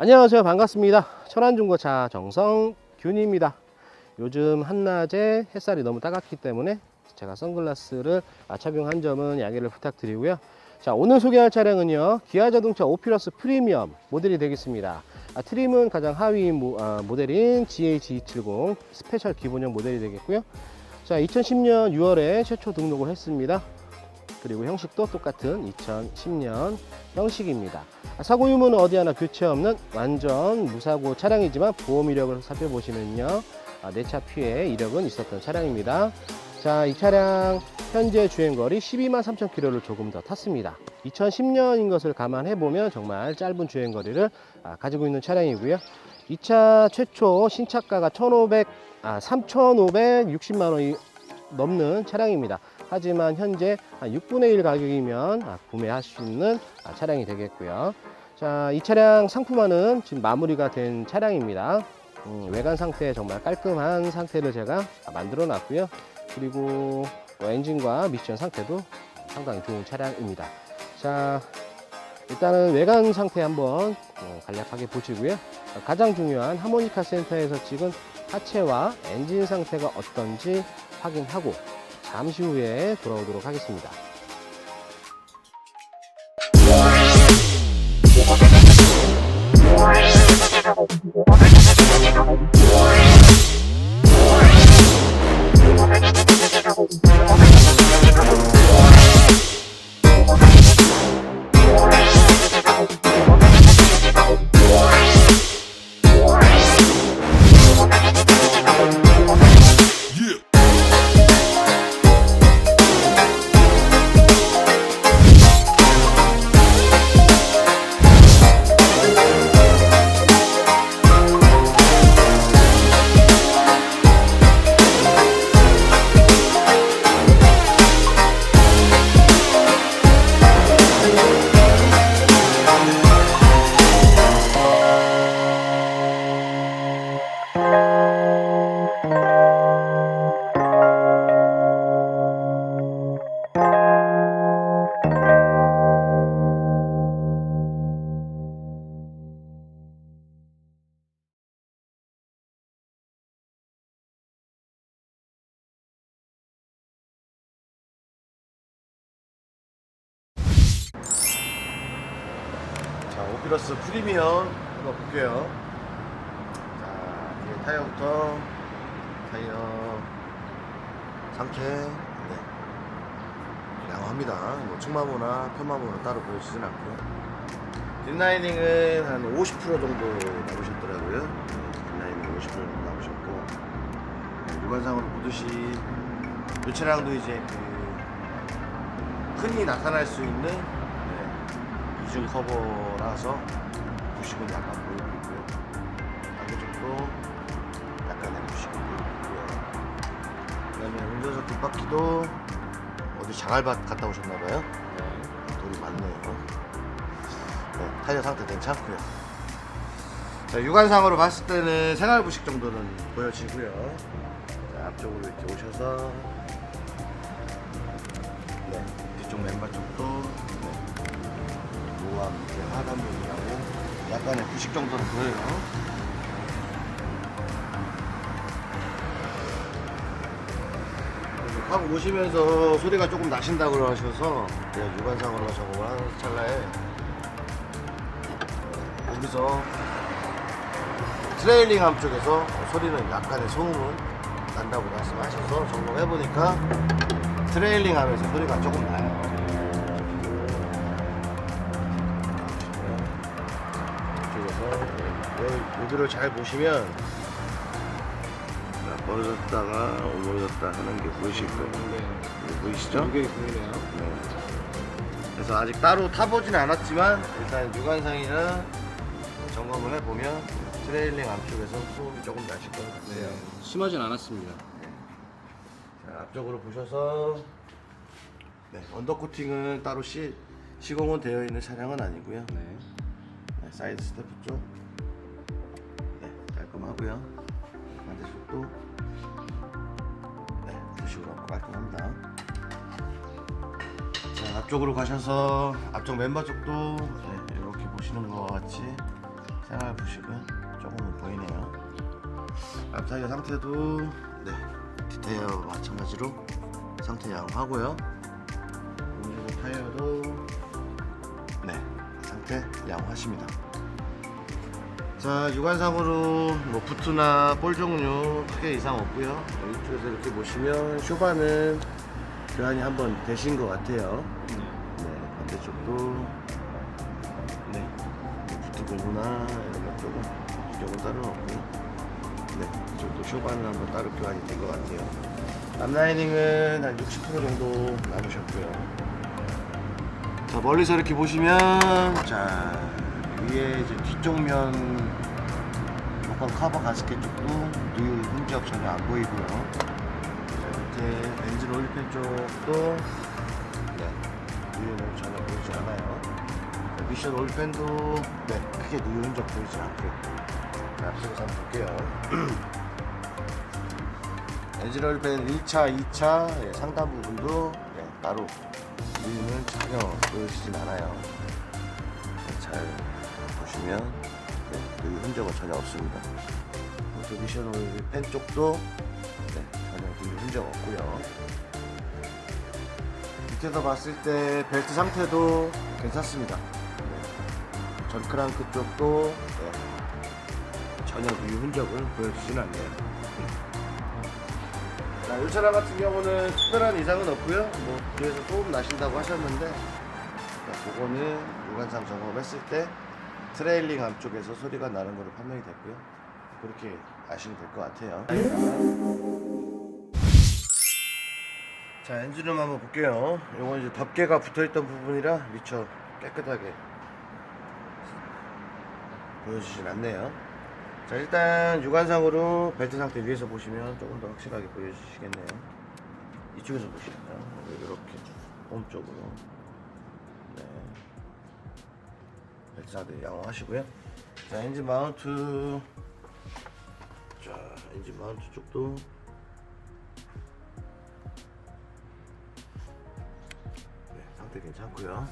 안녕하세요. 반갑습니다. 천안중고차 정성균입니다. 요즘 한낮에 햇살이 너무 따갑기 때문에 제가 선글라스를 아, 착용한 점은 양해를 부탁드리고요. 자, 오늘 소개할 차량은요. 기아 자동차 오피러스 프리미엄 모델이 되겠습니다. 아, 트림은 가장 하위 모, 아, 모델인 GH270 스페셜 기본형 모델이 되겠고요. 자, 2010년 6월에 최초 등록을 했습니다. 그리고 형식도 똑같은 2010년 형식입니다. 아, 사고 유무는 어디 하나 교체 없는 완전 무사고 차량이지만 보험 이력을 살펴보시면요. 아, 내차 피해 이력은 있었던 차량입니다. 자, 이 차량 현재 주행거리 12만 3천 킬로를 조금 더 탔습니다. 2010년인 것을 감안해 보면 정말 짧은 주행거리를 아, 가지고 있는 차량이고요. 이 차 최초 신차가가 1,500, 아, 3,560만 원이 넘는 차량입니다. 하지만 현재 한 6분의 1 가격이면 아, 구매할 수 있는 아, 차량이 되겠고요. 자, 이 차량 상품화는 지금 마무리가 된 차량입니다. 음, 외관 상태 정말 깔끔한 상태를 제가 만들어 놨고요. 그리고 뭐 엔진과 미션 상태도 상당히 좋은 차량입니다. 자, 일단은 외관 상태 한번 어, 간략하게 보시고요. 어, 가장 중요한 하모니카 센터에서 찍은 하체와 엔진 상태가 어떤지 확인하고 잠시 후에 돌아오도록 하겠습니다. 오피러스 프리미엄 한번 볼게요. 자, 타이어부터 타이어 상태 네. 양호합니다. 뭐 측마모나 편마모는 따로 보여주진 않고요. 뒷라이닝은 한 50% 정도 나오셨더라고요. 네, 뒷라이닝 50% 정도 나오셨고 네, 육안상으로 보듯이 이 차량도 이제 그 흔히 나타날 수 있는 네, 이중 커버라서 부식은 약간 보이고 있고요. 반대쪽도 약간의 부식이 보이고 있고요. 그 다음에 운전석 뒷바퀴도 어디 장알밭 갔다 오셨나봐요. 돌이 많네요. 네, 타이어 상태 괜찮고요. 자, 육안상으로 봤을 때는 생활 부식 정도는 보여지고요. 자, 앞쪽으로 이렇게 오셔서 네, 모함 이렇게 하단 부분하고 약간의 부식 정도는 보여요. 타고 오시면서 소리가 조금 나신다고 하셔서 제가 육안상으로 작업을 하는 찰나에 여기서 트레일링 함 쪽에서 소리는 약간의 소음은 난다고 말씀하셔서 점검해보니까 트레일링 하면서 소리가 조금 나요. 여기, 여기를 잘 보시면 자, 벌어졌다가 오므려졌다 하는 게 보이실 거예요. 네, 보이시죠? 이게 보이네요. 네. 그래서 아직 따로 타보진 않았지만 일단 육안상이나 점검을 해보면 트레일링 앞쪽에서 소음이 조금 나실 것 같아요. 심하진 않았습니다. 자, 앞쪽으로 보셔서 네, 언더코팅은 따로 시, 시공은 되어 있는 차량은 아니고요. 네. 네, 사이드 스태프 쪽 네, 깔끔하고요. 반대쪽도 네, 부식으로 없고 깔끔합니다. 자, 앞쪽으로 가셔서 앞쪽 멤버 쪽도 네, 이렇게 보시는 것 같이 생활 보시고요. 조금은 보이네요. 앞타이어 상태도 네 뒷타이어 마찬가지로 상태 양호하고요. 오른쪽 타이어도 네 상태 양호하십니다. 자 육안상으로 뭐 부트나 볼 종류 크게 이상 없고요. 이쪽에서 이렇게 보시면 쇼바는 교환이 한 번 되신 것 같아요. 네 반대쪽도 네 부트 공구나 이런 것 조금 이쪽은 따로 없고요. 네 이쪽도 쇼바는 한 번 따로 교환이 된 것 같아요. 앞라이닝은 한 60% 정도 남으셨고요. 자 멀리서 이렇게 보시면 자 위에 이제 뒤쪽 면 조건 커버 가스켓 쪽도 누유 흔적 전혀 안 보이고요. 자 밑에 엔진 오일팬 쪽도 네 누유는 전혀 보이지 않아요. 자, 미션 오일팬도 네 크게 누유 흔적 보이지 않고요. 자 앞쪽에서 한번 볼게요. 엔진 오일팬 1차, 2차 예, 상단 부분도 예, 따로 우유는 전혀 보여지진 않아요. 네, 잘 보시면 네, 그 흔적은 전혀 없습니다. 또 미션 오일 펜 쪽도 네, 전혀 그 흔적 없고요. 밑에서 봤을 때 벨트 상태도 괜찮습니다. 네. 전 크랑크 쪽도 네, 전혀 그 흔적을 보여주진 않네요. 자, 이 차량 같은 경우는 특별한 이상은 없고요. 뭐 뒤에서 소음 나신다고 하셨는데 자, 그거는 육안상 점검했을 때 트레일링 암 쪽에서 소리가 나는 걸로 판명이 됐고요. 그렇게 아시면 될 것 같아요. 자, 엔진룸 한번 볼게요. 이건 이제 덮개가 붙어있던 부분이라 미처 깨끗하게 보여주진 않네요. 자, 일단 육안상으로 벨트 상태 위에서 보시면 조금 더 확실하게 보여주시겠네요. 이쪽에서 보시면 이렇게 홈 쪽으로 네. 상태 양호하시고요. 자, 엔진 마운트 자, 엔진 마운트 쪽도 네, 상태 괜찮고요.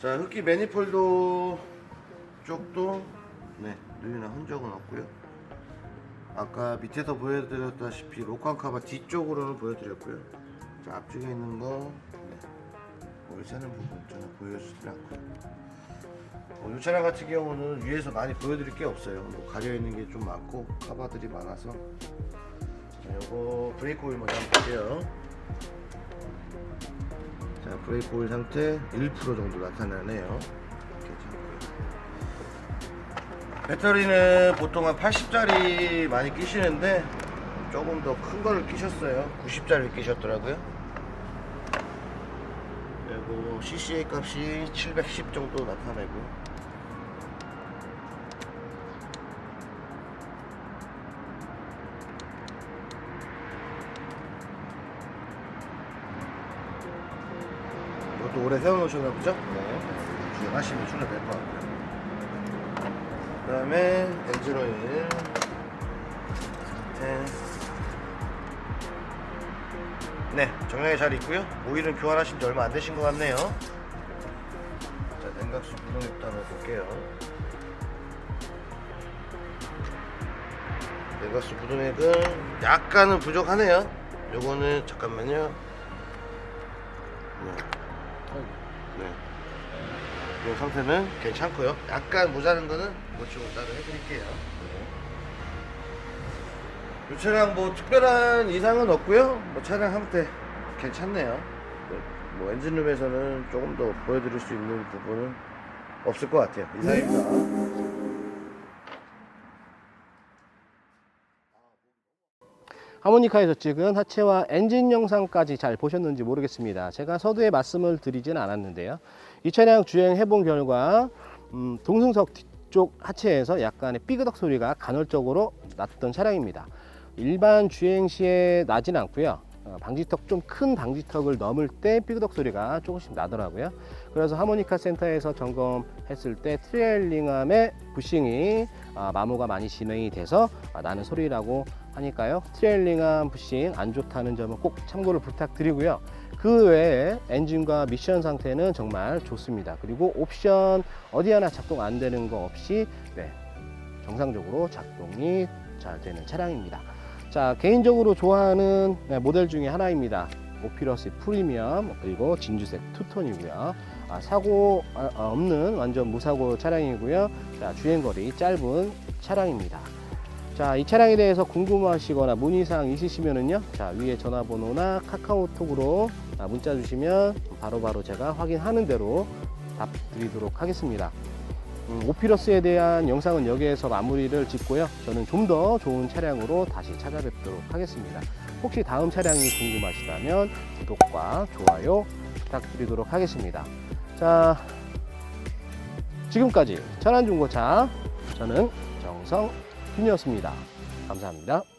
자, 흡기 매니폴드 쪽도 네, 누유나 흔적은 없고요. 아까 밑에서 보여드렸다시피 로칸 카바 뒤쪽으로는 보여드렸고요. 자, 앞쪽에 있는 거 새는 부분 전혀 보여주지 않고요. 어, 이 차량 같은 경우는 위에서 많이 보여드릴 게 없어요. 뭐 가려 있는 게 좀 많고 카바들이 많아서. 자, 요거 브레이크 오일 먼저 한번 볼게요. 자, 브레이크 오일 상태 1% 정도 나타나네요. 괜찮고요. 배터리는 보통 한 80짜리 많이 끼시는데 조금 더 큰 거를 끼셨어요. 90짜리 끼셨더라고요. CCA 값이 710 정도 나타내고 이것도 오래 세워놓으셨나 보죠? 네. 주행하시면 출력 될 것 같고요. 그 다음에 엔진 오일 상태 네 정량이 잘 있고요 오일은 교환하신 지 얼마 안 되신 것 같네요 자 냉각수 구동액도 한번 볼게요 냉각수 구동액은 약간은 부족하네요 요거는 잠깐만요 네. 네. 이 상태는 괜찮고요. 약간 모자른 거는 보충을 따로 해드릴게요. 이 차량 뭐 특별한 이상은 없고요. 뭐 차량 상태 괜찮네요. 네, 뭐 엔진룸에서는 조금 더 보여드릴 수 있는 부분은 없을 것 같아요. 이상입니다. 하모니카에서 찍은 하체와 엔진 영상까지 잘 보셨는지 모르겠습니다. 제가 서두에 말씀을 드리진 않았는데요. 이 차량 주행해 본 결과 음, 동승석 뒤쪽 하체에서 약간의 삐그덕 소리가 간헐적으로 났던 차량입니다. 일반 주행 시에 나진 않고요. 어, 방지턱 좀 큰 방지턱을 넘을 때 삐그덕 소리가 조금씩 나더라고요. 그래서 하모니카 센터에서 점검했을 때 트레일링암의 부싱이 아, 마모가 많이 진행이 돼서 아, 나는 소리라고 하니까요. 트레일링암 부싱 안 좋다는 점은 꼭 참고를 부탁드리고요. 그 외에 엔진과 미션 상태는 정말 좋습니다. 그리고 옵션 어디 하나 작동 안 되는 거 없이 네, 정상적으로 작동이 잘 되는 차량입니다. 자, 개인적으로 좋아하는 네, 모델 중에 하나입니다. 오피러스 프리미엄 그리고 진주색 투톤이고요. 아, 사고 아, 아, 없는 완전 무사고 차량이고요. 자, 주행거리 짧은 차량입니다. 자, 이 차량에 대해서 궁금하시거나 문의사항 있으시면은요. 자, 위에 전화번호나 카카오톡으로 아, 문자 주시면 바로 바로 제가 확인하는 대로 답 드리도록 하겠습니다. 음, 오피러스에 대한 영상은 여기에서 마무리를 짓고요. 저는 좀 더 좋은 차량으로 다시 찾아뵙도록 하겠습니다. 혹시 다음 차량이 궁금하시다면 구독과 좋아요 부탁드리도록 하겠습니다. 자, 지금까지 천안중고차 저는 정성균이었습니다. 감사합니다.